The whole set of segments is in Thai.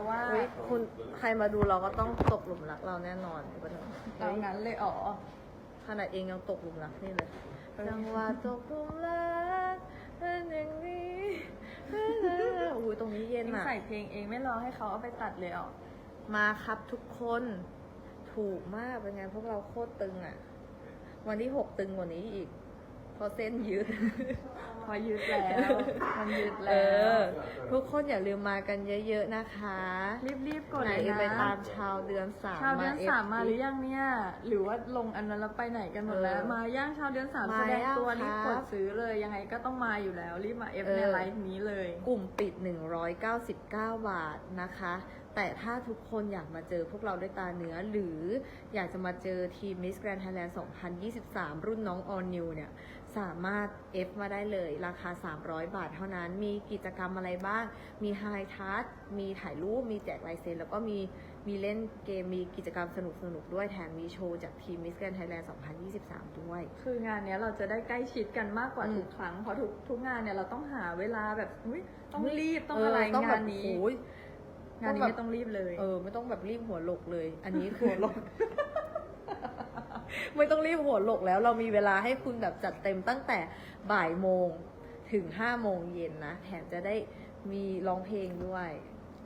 ราะว่าเฮ้ยคุณใครมาดูเราก็ต้องตกหลุมรักเราแน่นอนปะเนี่ยเอางั้นเลยอ๋อขนาดเองยังตกหลุมรักนี่เลยเออจังหวะตกหลุมรักเป็นอย่างนี้อุ้ยตรงนี้เย็นเองอะ ใส่เพลงเองไม่รอให้เขาเอาไปตัดเลยอ๋อมาครับทุกคน ถูกมากเป็นไงพวกเราโคตรตึงอะ วันที่หกตึงกว่านี้อีก เพราะเส้นยืด พอยืดแล้วมันยืดเอแล้ว อ ทุกคนอย่าลืมมากันเยอะๆนะคะรีบๆกดไหนเลยไปนะตามชาวเดือนสามชาวเดือนฟสามมาหรือยังเนี่ย หรือว่าลงอันนั้นแล้วไปไหนกันหมดแล้วเออมาย่างชาวเดือนสามมาแสดงตัวยังรีบคกรับดซื้อเลยยังไงก็ต้องมาอยู่แล้ว รีบมาเอฟเออในไลฟ์นี้เลย กลุ่มปิด 199 บาทนะคะ แต่ถ้าทุกคนอยากมาเจอพวกเราด้วยตาเนื้อ หรืออยากจะมาเจอทีม Miss Grand Thailand 2023 รุ่นน้อง All New เนี่ย สามารถ F มาได้เลย ราคา 300 บาทเท่านั้น มีกิจกรรมอะไรบ้าง มี High Touch มีถ่ายรูป มีแจกลายเซ็น แล้วก็มีมีเล่นเกม มีกิจกรรมสนุกๆด้วย แถมมีโชว์จากทีม Miss Grand Thailand 2023 ด้วย คืองานเนี้ยเราจะได้ใกล้ชิดกันมากกว่าอืมทุกครั้ง เพราะทุกทุกงานเนี่ยเราต้องหาเวลาแบบอุ๊ยต้องเฮ้ยรีบต้องเอะไรต้องแบงาบนนี้โอ้ยงานนี้ต้องแบบไม่ต้องรีบเลย เออ ไม่ต้องแบบรีบหัวหลกเลย อันนี้คือ ไม่ต้องรีบหัวหลกแล้ว เรามีเวลาให้คุณแบบจัดเต็มตั้งแต่บ่ายโมงถึงห้าโมงเย็นนะ แถมจะได้มีร้องเพลงด้วย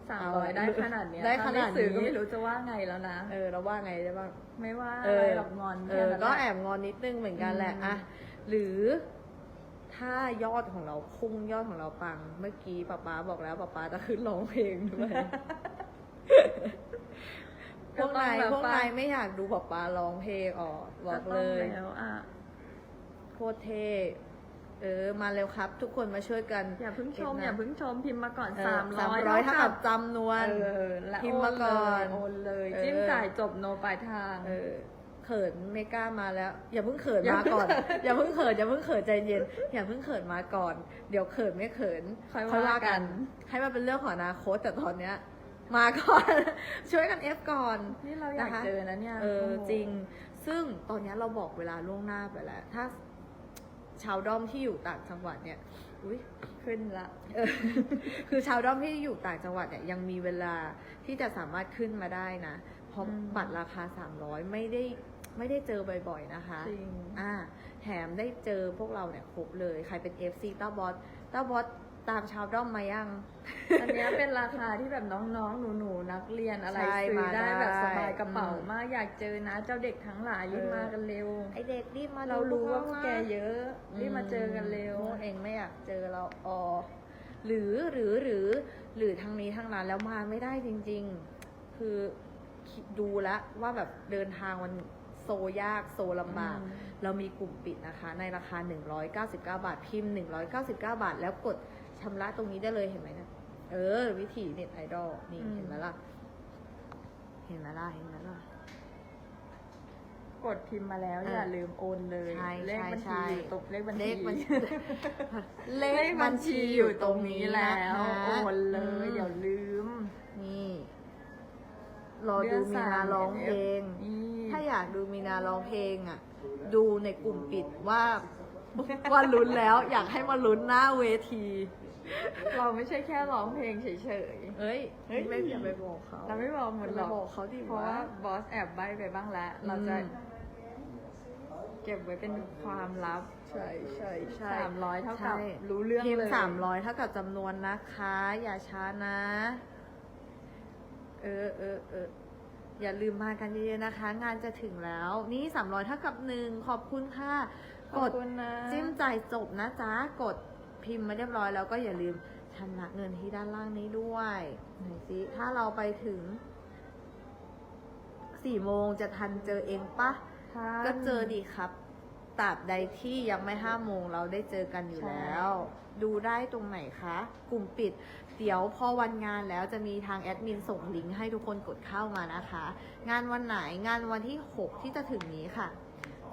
สามเอาร้อยได้ขนาดเนี้ยได้ขนาดนี้ถ้ไม่ซื้อก็ไม่รู้จะว่าไงแล้วนะ เออเราว่าไงได้บ้าง ไม่ว่าเออะไรอหรอกงอนเอแค่อนั้นก็หละแอบงอนนิดนึงเหมือนกันแหละอืม อะหรือถ้ายอดของเราพุ่งยอดของเราปัง เมื่อกี้ป๊าป๊าบอกแล้วป๊าป๊าจะขึ้นร้องเพลงด้วย พวกนายพวกนายไม่อยากดูป๊าป๊าร้องเพลงออกบอกเลยก็ต้องแล้วอะโคตรเท่เออ มาเร็วครับ ทุกคนมาช่วยกัน อย่าเพิ่งชมเก็บนะอย่าเพิ่งชมพิมพ์มาก่อนเออสามร้อย300เท่ากับจำนวนเออและพิมพ์มาก่อนโอนเลยเออจิ้มจ่ายจบโนปลายทางเออเขินไม่กล้ามาแล้ว อย่าเพิ่งเขินอย่ามาเพิ่งก่อน อย่าเพิ่งเขินอย่าเพิ่งเขินใจเย็น อย่าเพิ่งเขินมาก่อน เดี๋ยวเขินไม่เขินค่อยว่ากัน ให้มันเป็นเรื่องของอนาคตแต่ตอนเนี้ย มาก่อน ช่วยกันเอฟก่อนนี่เราอยากนะคะเจอนะเนี่ยเออโโหจริง ซึ่งตอนเนี้ยเราบอกเวลาล่วงหน้าไปแล้ว ถ้าชาวด้อมที่อยู่ต่างจังหวัดเนี่ย อุ้ยขึ้นละเออคือชาวด้อมที่อยู่ต่างจังหวัดเนี่ยยังมีเวลาที่จะสามารถขึ้นมาได้นะ เพราะอืมบัตรราคา300ไม่ได้ไม่ได้เจอบ่อยๆนะคะ จริง อ่า แถมได้เจอพวกเราเนี่ยครบเลย ใครเป็น FC ต้าบอสต้าบอส ตามชาวด้อมมายัง อันเนี้ยเป็นราคาที่แบบน้องๆ หนูๆ นักเรียนอะไรใช่ซื้อมาได้แบบสบายได้กระเป๋าอืม มากอยากเจอนะ เจ้าเด็กทั้งหลายรีบเออมากันเร็ว ไอเด็กรีบมาเรารู้ว่าพวกแกอะเยอะรีบมาเจอกันเร็วพวกเองไม่อยากเจอเราอ๋อหรือหรือหรือหรือทางนี้ทางนั้นแล้วมาไม่ได้จริง ๆ คือคิดดูแล้วว่าแบบเดินทางมันโซยากโซลำบาก อืม เรามีกลุ่มปิดนะคะ ในราคา 199 บาทพิมพ์ 199 บาท แล้วกด ชำระตรงนี้ได้เลยเห็นไหมเนะเออ วิธีเน็ตไอดอลนี่อืมเห็นไหมล่ะ เห็นไหมล่ะเห็นไหมล่ะ กดพิมพ์มาแล้วเอออย่าลืมโอนเลย ใช่เลขบัญใช่ชีอยู่ตรงเลขบัญเลชีขบัญชีเลเลขขบับัญญชีชีออยู่ยู่ตตรรงงนี้นี้แล้แล้ววโอนเลยเดี๋ยวลืม นี่รอดูมีนาร้องเพลงนี่ถ้าอยากดูมีนาร้องเพลงอะ ดูในกลุ่มปิดว่าว่าลุ้นแล้ว อยากให้มาลุ้นหน้าเวที เราไม่ใช่แค่ร้องเพลงเฉยเอ้ยเฮ้ยไม่อย่าไปบอกเขาๆ เราไม่บอกหมดหรอกอย่าไปบอกเขาดิเพราะวะว่า บอสแอบใบไปบ้างแล้ว เราจะอืม เก็บไว้เป็นความลับ ใช่ใช่ใช่สามร้อยเท่ากับใช่รู้เรื่องพิมเลพ์ยสามร้อยเท่ากับจำนวนนะคะ อย่าช้านะ เออเออเอออย่าลืมมากันเยอะๆนะคะ งานจะถึงแล้ว นี่สามร้อยเท่ากับหนึ่งขอบคุณค่ะขกอบดคุณนะ จิ้มจ่ายจบนะจ๊ะ กด พิมพ์มาเรียบร้อยแล้วก็อย่าลืมชำระเงินที่ด้านล่างนี้ด้วยไหนสิถ้าเราไปถึงสี่โมงจะทันเจอเองปะทันก็เจอดีครับตราบใดที่ยังไม่ห้าโมงเราได้เจอกันอยู่ใช่แล้ว ดูได้ตรงไหนคะ กลุ่มปิด เดี๋ยวพอวันงานแล้วจะมีทางแอดมินส่งลิงก์ให้ทุกคนกดเข้ามานะคะ งานวันไหนงานวันที่ 6 ที่จะถึงนี้ค่ะ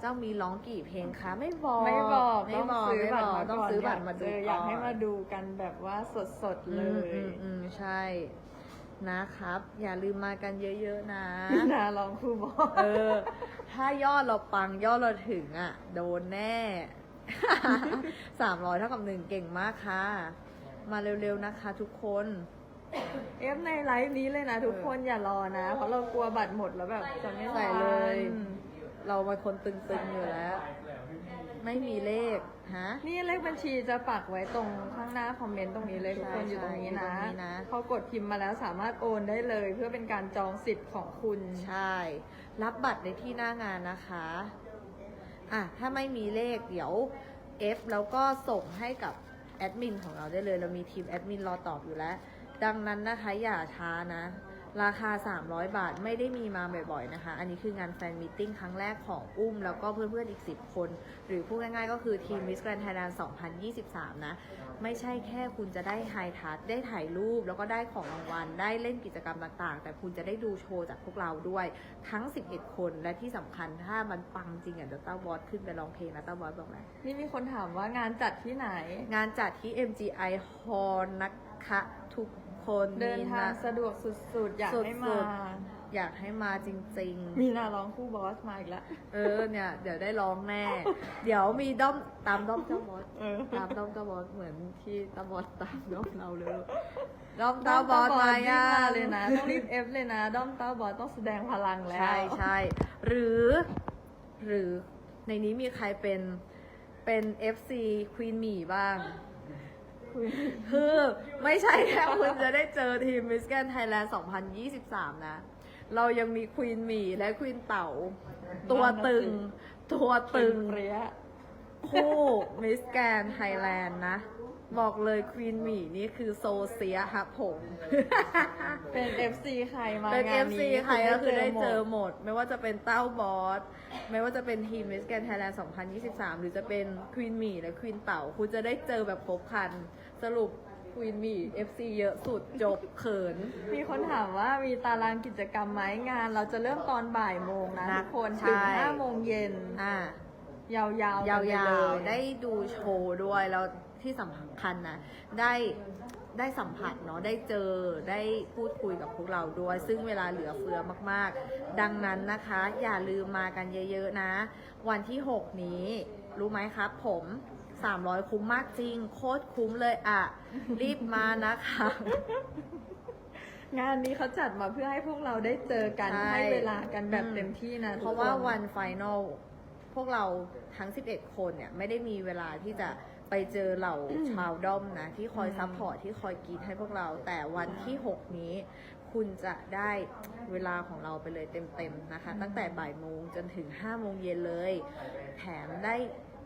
เจ้ามีร้องกี่เพลงคะ ไม่บอกไม่บอกไม่บอกซื้อไม่บัตบรอกมาต้องก่อนซื้อบัตรมาดูเจออยากให้มาดูกันแบบว่าสดๆเลอืมยอืมอืมใช่นะครับ อย่าลืมมากันเยอะๆนะนาลองครูบอกเออ ถ้ายอดเราปังยอดเราถึงอะ โดนแน่สามร้อยเท่ากับหนึ่งเก่งมากค่ะ มาเร็วๆนะคะทุกคนเอฟในไลฟ์นี้เลยนะทุกคนอย่ารอนะ เพราะเรากลัวบัตรหมดแล้วแบบจะไม่ใส่เลยทัน เราเป็นคนตึงๆอยู่แล้ว ไม่มีเลขฮะ นี่เลขบัญชีจะปักไว้ตรงข้างหน้าคอมเมนต์ตรงนี้เลยทุกคนใช่อยู่ตรงนี้อยู่ตนะรงนี้นะพอกดพิมพ์มาแล้วสามารถโอนได้เลย เพื่อเป็นการจองสิทธิ์ของคุณใช่ รับบัตรในที่หน้างานนะคะอะถ้าไม่มีเลขเดี๋ยว F แล้วก็ส่งให้กับแอดมินของเราได้เลย เรามีทีมแอดมินรอตอบอยู่แล้ว ดังนั้นนะคะอย่าช้านะ ราคา 300 บาทไม่ได้มีมาบ่อยๆนะคะ อันนี้คืองานแฟนมิทติ้งครั้งแรกของอุ้ม แล้วก็เพื่อนๆอีก 10 คน หรือพูดง่ายๆก็คือทีม Miss Grand Thailand 2023 นะ ไม่ใช่แค่คุณจะได้ไฮทัชได้ถ่ายรูป แล้วก็ได้ของรางวัล ได้เล่นกิจกรรมต่างๆ แต่คุณจะได้ดูโชว์จากพวกเราด้วย ทั้ง 11 คนและที่สำคัญถ้ามันปังจริงอะเดี๋ยวต้าบอสขึ้นไปร้องเพลงนะต้าบอสบอกเลยนี่มีคนถามว่างานจัดที่ไหน งานจัดที่ MGI Hall นะคะทุก คนเดินทางมีะสะดวกสุดๆ อยากให้สุมาดอยากให้มาจริงๆ มีนาร้องคู่บอสมาอีกแล้ว เออเนี่ย เดี๋ยวได้ร้องแน่ เดี๋ยวมีด้อมตามด้อมเจ้าบอสเออตามด้อมเจ้าบอสเหมือนที่เจ้าบอสตามด้อมเราเลยด้อมเจ้าบอสมารีย่าบมาเลยนะต้องรีบเอฟเลยนะด้อมเต้าบอสต้องแสดงพลังแล้ว ใช่ใช่หรือ หรือในนี้มีใครเป็นเป็น FC Queen หมี่บ้าง คือไม่ใช่แค่คุณจะได้เจอทีม Miss Grand Thailand 2023 นะ เรายังมีควีนหมี่และควีนเต่าตัวตึง ตัวตึงเปรี้ยคู่มิสแกนไทยแลนด์นะ บอกเลยควีนหมี่นี่คือโซเซียครับผม เป็น FC ใครมาเป็น งาน FC นี้ใครก็คือได้เจอหมดหมด ไม่ว่าจะเป็นเต้าบอส ไม่ว่าจะเป็นทีมมิสแกนไทยแลนด์2023 หรือจะเป็นควีนหมี่และควีนเต่า คุณจะได้เจอแบบครบครัน สรุปควีนหมี่ FC เยอะสุดจบเขิน มีคนถามว่ามีตารางกิจกรรมไหมงาน เราจะเริ่มตอนบ่ายโมงนะนะทุกคนใช่ ถึงห้าโมงเย็นอ่า ยาวๆยากันไปเลวๆได้ดูโชว์ด้วย แล้ว ที่สำคัญนะได้ได้สัมผัสเนาะได้เจอได้พูดคุยกับพวกเราด้วย ซึ่งเวลาเหลือเฟือมากๆ ดังนั้นนะคะ อย่าลืมมากันเยอะ ๆ นะ วันที่ 6 นี้ รู้ไหมครับผม 300 คุ้มมากจริง โคตรคุ้มเลยอะรีบมานะคะ งานนี้เขาจัดมาเพื่อให้พวกเราได้เจอกันใช่ ให้เวลากันแบบอืมเต็มที่นะเพราะทุกว่าควันไฟนอลพวกเราทั้ง 11 คนเนี่ย ไม่ได้มีเวลาที่จะ ไปเจอเหล่าชาวด้อมนะ ที่คอยซัพพอร์ตที่คอยกรีดให้พวกเรา แต่วันที่ 6 นี้ คุณจะได้เวลาของเราไปเลยเต็มๆนะคะ ตั้งแต่บ่ายโมงจนถึง5โมงเย็นเลย แถมได้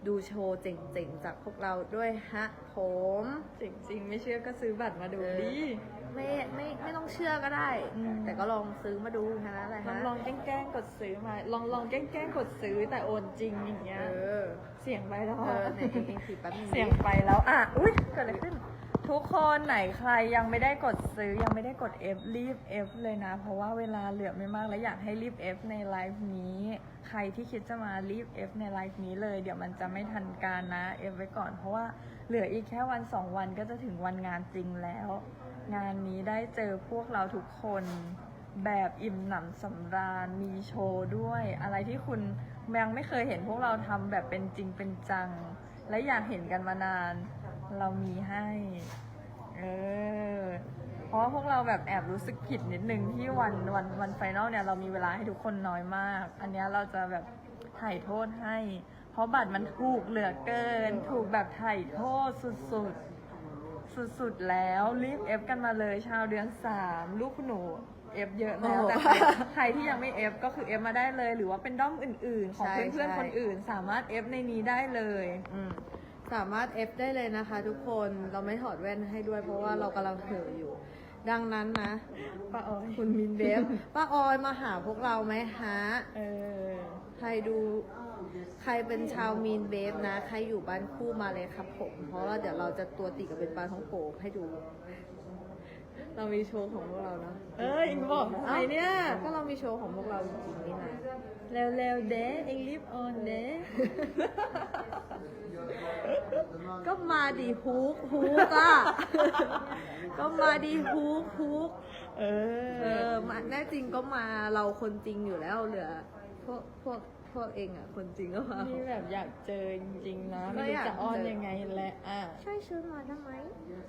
ดูโชว์เจ๋งๆ จากพวกเราด้วยฮะผมจริงๆไม่เชื่อก็ซื้อบัตรมาดูเออดิ ไม่ไม่ไม่ต้องเชื่อก็ได้ อืม แต่ก็ลองซื้อมาดูแค่นั้นแหละลองฮะลองแกล้งๆกดซื้อมา ลองลองแกล้งๆกดซื้อแต่โอนจริงอย่างเงี้เอยอ เสียงไปแล้วเออไหนเองเองถือแป๊บนึงดิเสียงไปแล้วอะอุ้ยเกิดอะไรขึ้น ทุกคนไหนใครยังไม่ได้กดซื้อยังไม่ได้กด F รีบ F เลยนะ เพราะว่าเวลาเหลือไม่มากและอยากให้รีบ F ในไลฟ์นี้ ใครที่คิดจะมารีบ F ในไลฟ์นี้เลย เดี๋ยวมันจะไม่ทันการนะ F ไว้ก่อน เพราะว่าเหลืออีกแค่วันสองวันก็จะถึงวันงานจริงแล้ว งานนี้ได้เจอพวกเราทุกคนแบบอิ่มหนำสำราญมีโชว์ด้วย อะไรที่คุณยังไม่เคยเห็นพวกเราทำแบบเป็นจริงเป็นจัง และอยากเห็นกันมานานเรามีให้ เออ เพราะว่าพวกเราแบบแอบรู้สึกผิดนิดนึงที่วันวันวันไฟนอลเนี่ยเรามีเวลาให้ทุกคนน้อยมาก อันเนี้ยเราจะแบบถ่ายโทษให้ เพราะบัตรมันถูกเหลือเกิน ถูกแบบถ่ายโทษสุดๆ สุดๆแล้วรีบเอฟกันมาเลยชาวเดือนสามลูกหนูเอฟเยอะแล้วแต่ใครที่ยังไม่เอฟก็คือเอฟมาได้เลย หรือว่าเป็นด้อมอื่นๆ ของเพื่อนใช่ๆคนอื่น สามารถเอฟในนี้ได้เลยอื สามารถ F ได้เลยนะคะทุกคนเราไม่ถอดแว่นให้ด้วย เพราะว่าเรากำลังเผลออยู่ ดังนั้นนะป้าออยคุณมินเบฟป้าออยมาหาพวกเราไหมฮะเออใครดู ใครเป็นชาวมีนเบฟนะ ใครอยู่บ้านคู่มาเลยครับผม เพราะว่าเดี๋ยวเราจะตัวติดกับเป็นปลาท้องโกให้ดู เรามีโชว์ของพวกเรานะเอ้ยอิงบอกทำไมเนี่ยก็เรามีโชว์ของพวกเราจริงๆนี่นะเร็วๆเด้เองรีบออนเด้ก็มาดีฮุกฮุกอะก็มาดีฮุกฮุกเอเอออมาแน่จริงก็มาเราคนจริงอยู่แล้วเหลือพวกพวกพวกเองอะ คนจริงก็มานี่แบบอยากเจอจริงๆนะก็ไม่อยากรู้จะอ้อนเจอยังไงแหละอะช่วยชวนมาได้ไหมช่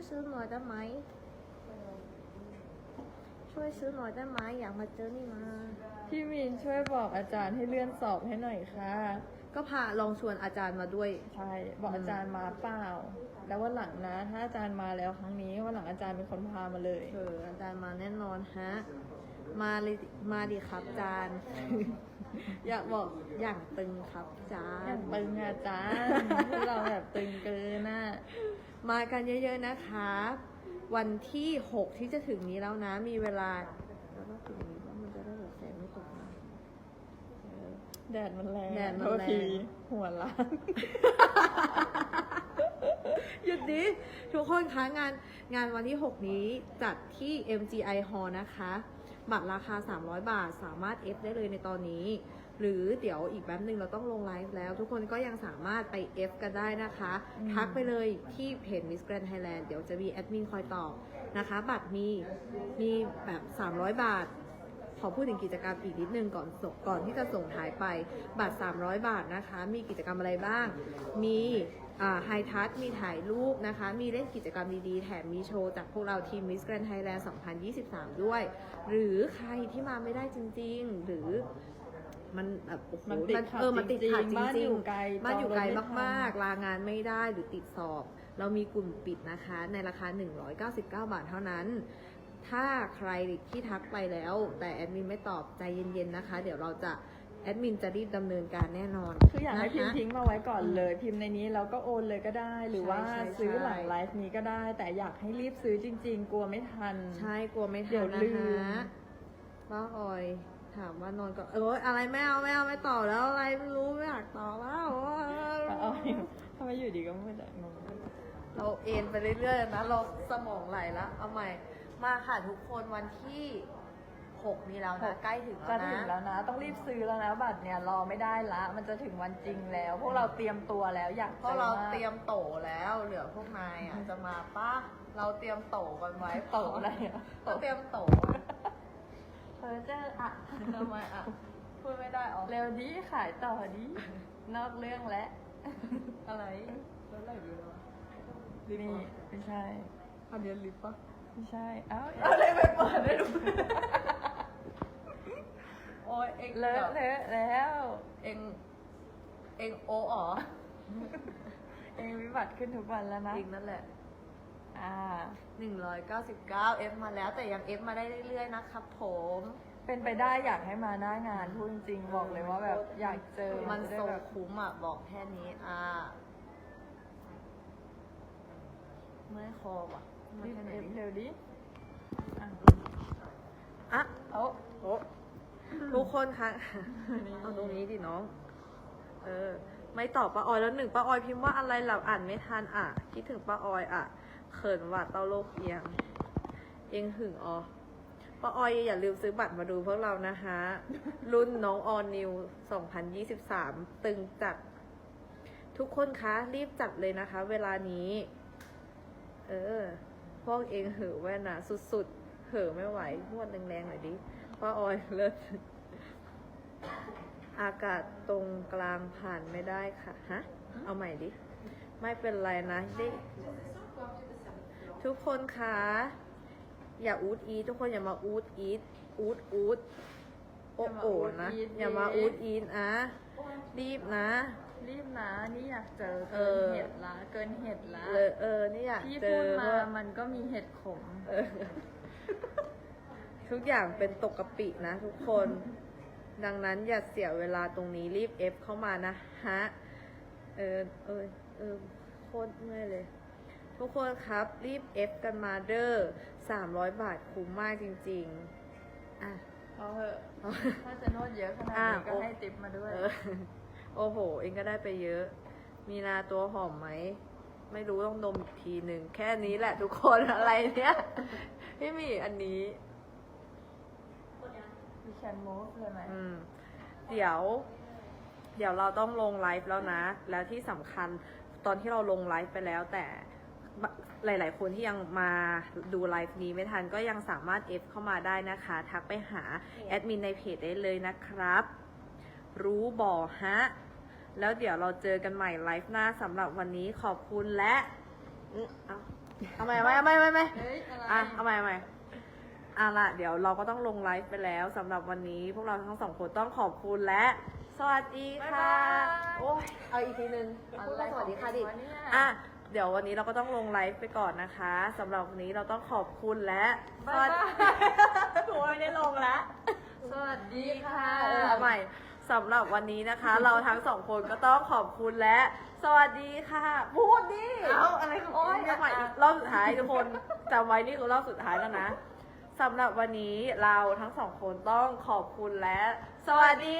วยวยซื้อหน่อยได้ไหม ช่วยซื้อหน่อยได้ไหมอยากมาเจอนี่มา พี่มีนช่วยบอกอาจารย์ให้เลื่อนสอบให้หน่อยค่ะ ก็พาลองชวนอาจารย์มาด้วย ใช่ บอกอาจารย์มาเปล่า แล้ววันหลังนะ ถ้าอาจารย์มาแล้วครั้งนี้วันหลังอาจารย์เป็นคนพามาเลยเอออาจารย์มาแน่นอนฮะ มาเลยมาดิครับอาจารย์ อยากบอกอย่างตึงครับอาจาอรยากย์ ตึงอะอาจารย์พวกเราแบบตึงเกินน่ะ มากันเยอะๆนะคะวันที่ 6 ที่จะถึงนี้แล้วนะ มีเวลาแล้วก็ถึงนี้ว่ามันจะได้แบบแสงไม่ตกนะเออ แดดมันแรงแดดมันโทษแรงทีหัวล้านห ยุดดิทุกคนคะงานงานวันที่ 6 นี้จัดที่ MGI Hall นะคะ บัตรราคา 300 บาทสามารถ F ได้เลยในตอนนี้ หรือเดี๋ยวอีกแป๊บหนึ่งเราต้องลงไลฟ์แล้ว ทุกคนก็ยังสามารถไป F กันได้นะคะ ทักไปเลยที่เพจ Miss Grand Thailand เดี๋ยวจะมีแอดมินคอยตอบนะคะ บัตรมีมีแบบ 300 บาทขอพูดถึงกิจกรรมอีกนิดนึงก่อนส่งก่อนที่จะส่งท้ายไปบัตร 300 บาทนะคะ มีกิจกรรมอะไรบ้าง มี ไฮทัชมีถ่ายรูปนะคะ มีเล่นกิจกรรมดีๆ แถมมีโชว์จากพวกเราทีม Miss Grand Thailand 2023 ด้วย หรือใครที่มาไม่ได้จริง ๆ หรือมันแบบโอ้โหมันติดขัดเออมันติดขัดจริงๆจบ้านริองยู่ไกลๆบ้านอยู่ไกลจองรถไม่ทันมากๆ ลางานไม่ได้หรือติดสอบ เรามีกลุ่มปิดนะคะ ในราคา 199 บาทเท่านั้น ถ้าใครที่ทักไปแล้ว แต่แอดมินไม่ตอบใจเย็นๆนะคะ เดี๋ยวเราจะ แอดมินจะรีบดำเนินการแน่นอนคืออยากให้พิมพ์นะคะทิ้งมาไว้ก่อนเลย พิมพ์ในนี้แล้วก็โอนเลยก็ได้ หรือว่าใช่ใช่ซื้อหลังใช่ไลฟ์นี้ก็ได้ แต่อยากให้รีบซื้อจริง ๆ กลัวไม่ทัน ใช่กลัวไม่เดี๋ทัยนวนะลืม คะป้าออยถามว่านอนก็เอออะไรไม่เอาไม่เอาไม่ต่อบแล้วอะไรไม่รู้ไม่อยากต่อบแล้วก็เอาอยู่ทำไมอยู่ดีก็ไม่ได้งงเราเอ็นไปเรื่อยๆนะเราสมองไหลแล้วเอาใหม่มาค่ะทุกคนวันที่ หกนี้แล้วนะ ใกล้ถึงจะแล้วถึงนะแล้วนะ ต้องรีบซื้อแล้วนะบัตรเนี่ยรอไม่ได้ละ มันจะถึงวันจริงแล้ว พวกเราเตรียมตัวแล้วอยากเพราะเราจอมกเตรียมโตแล้ว เหลือพวกนายอะจะมาป้าเราเตรียมโตกันไว้โตอะไรอะเราเตรียมโตเพอเจออะทำไมอะพูดไม่ได้อ๋อเร็วดีขายต่อดีนอกเรื่องแล้วอะไรแล้วอะไรอยู่แล้วนี่ไม่ใช่อันเดียลิปปะไม่ใช่เอ้าอะไรไปเปิดได้ดูโอ้ยเอ็งเลอะเลอะแล้ว เอ็งเอ็งโออ๋อเองวิบัติขึ้นทุกวันแล้วนะเอ็งนั่นแหละ อ่า199 F มาแล้ว แต่ยัง F มาได้เรื่อยๆนะครับผม เป็นไปได้อยากให้มาหน้างานพูดจริงๆบอกเลยว่าแบบอยากเจอมันจะทได้รงแบบคุ้มอะ บอกแค่นี้ อ่าไม่คอว่ะมารีบแค่ไหนเอฟเร็วดิอะอะเอาโอ้ ทุกคนคะเอาตรงนี้ดิน้อง เออ ไม่ตอบป้าออยแล้วหนึ่งป้าออยพิมพ์ว่าอะไรหลับอ่านไม่ทันอะ คิดถึงป้าออยอะ เขินว่าเต้าโลกเอียง เองหึงอ๋อป้าออยอย่าลืมซื้อบัตรมาดูพวกเรานะคะรุ่นน้องออนนิว 2023 ตึงจัด ทุกคนคะรีบจัดเลยนะคะ เวลานี้ เออ พวกเองเหอะแว่นนะสุดๆ เหอะไม่ไหวนวดแรงๆหน่อยดิ ป้าออยเลิศอากาศตรงกลางผ่านไม่ได้ค่ะ ฮะ เอาใหม่ดิ ไม่เป็นไรนะดิทุกคนคะอย่าอูดอีททุกคนอย่ามาอูดอีทอูดอูดโอ้โอนะ อย่ามาอูดอีทนะ รีบนะ รีบนะ นี่อยากเจอเอเกินอเห็ดละเกินเห็ดละเลยเออ นี่อยากที่เจพูอดมาว่ามันก็มีเห็ดขมเออ ทุกอย่างเป็นตกกะปินะทุกคน ดังนั้นอย่าเสียเวลาตรงนี้รีบเอฟเข้ามานะฮะ เออเออเออโคตรเมื่อยเลย ทุกคนครับรีบเอฟกันมาเด้อสามร้อยบาทคุ้มมากจริง ๆ อะ เอาเหอะเอาถ้าจะนวดเยอะขนาดอะนี้ก็โอ้ ให้ติปมาด้วย เออโอ้โห เองก็ได้ไปเยอะ มีนาตัวหอมไหม ไม่รู้ต้องดมอีกทีหนึ่ง แค่นี้แหละทุกคน อะไรเนี่ย พี่หมีอันนี้ มีแคนมูฟเลยไหม อืม เดี๋ยว เดี๋ยวเราต้องลงไลฟ์แล้วนะ แล้วที่สำคัญตอนที่เราลงไลฟ์ไปแล้วแต่บะหลาย ๆ คนที่ยังมาดูไลฟ์นี้ไม่ทันก็ยังสามารถ F เข้ามาได้นะคะ ทักไปหาแอดมินในเพจได้เลยนะครับ รู้บ่อฮะ แล้วเดี๋ยวเราเจอกันใหม่ไลฟ์หน้าสำหรับวันนี้ขอบคุณและอืมเอาเอาใหม่เอาใหม่เอาใหม่เอาใหม่เอาใหม่เฮ้ยอะไร อะเอาใหม่เอาใหม่ อะละเดี๋ยวเราก็ต้องลงไลฟ์ไปแล้วสำหรับวันนี้ พวกเราทั้งสองคนต้องขอบคุณและ สวัสดีค่ะ โอ้ยเอาอีกทีนึงพูดว่าสวัสดีค่ะดิอะไรของเนี่ยอะ เดี๋ยววันนี้เราก็ต้องลงไลฟ์ไปก่อนนะคะสำหรับวันนี้เราต้องขอบคุณและสบ๊ายวัสบาดียโอ้ยไม่ได้ลงแล้วสวัสดีค่ะเออเอาใหม่สำหรับวันนี้นะคะ เราทั้งสองคนก็ต้องขอบคุณและ สวัสดีค่ะ พูดดิเอาอะไรของโอ้ยคุณเนี่ยเอาใหม่อีกรอบสุดท้ายทุกคนจำไว้นี่คือรอบสุดท้ายแล้วนะ สำหรับวันนี้เราทั้งสองคนต้องขอบคุณและ สวัสดี